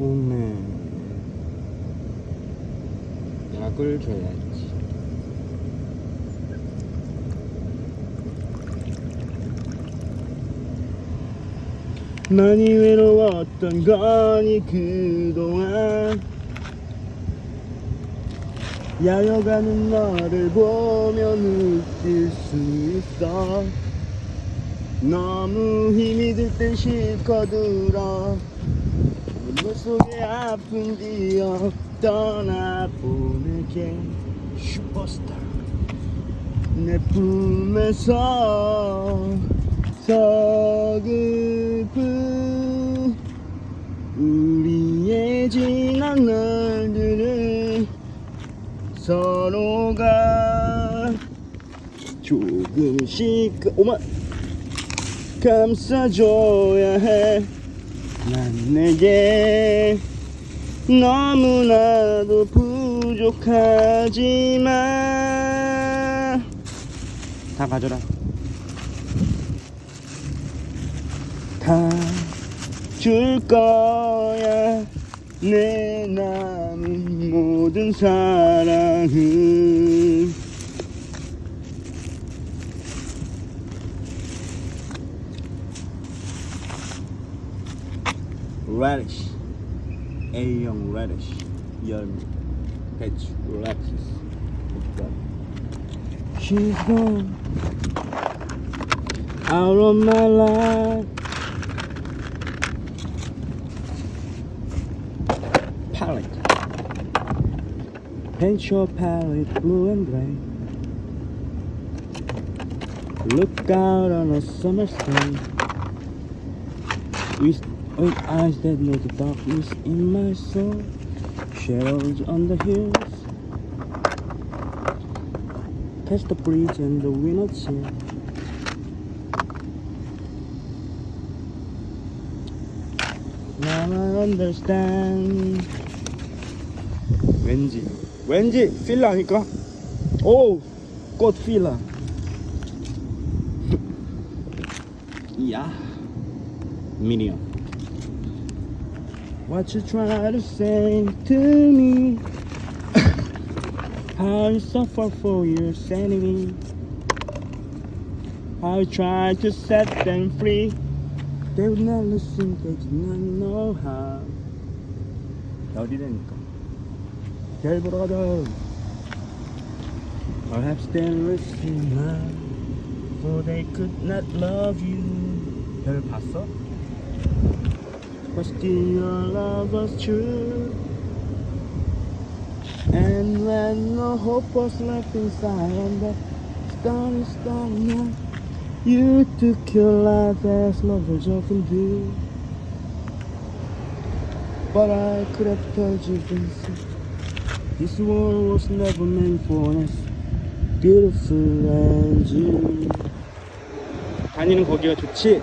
오메 약을 줘야지. 많이 외로웠던 거니 그동안 야여가는 너를 보며 느낄 수 있어. 너무 힘이 들 땐 실컷 울어 눈물 속에 아픈 기억 떠나보내게 슈퍼스타 내 품에서 서글픈 우리의 지난 날들을 서로가 조금씩 오마 감싸줘야 해. 난 내게 너무나도 부족하지만 다 가져라. 다 줄 거야 내 남은 모든 사랑을 radish, a young radish, young relaxes. She's gone out of my life. Palette, paint your palette blue and gray. Look out on a summer's day. We with eyes that know the darkness in my soul shadows on the hills past the bridge and the winter chill Now I understand 왠지 왠지 필라 아닐까? 오꽃 필라 이야 미니언 What you try to say to me How you suffer for your sanity How you try to set them free They would not listen, they did not know how 어디라니까 별 보러 가자 Perhaps they're listening now For they could not love you 별 봤어? But still your love was true And when no hope was left inside And the star is gone now You took your life as lovers often do But I could have told you this This world was never meant for us Beautiful as you 다니는 거기가 좋지?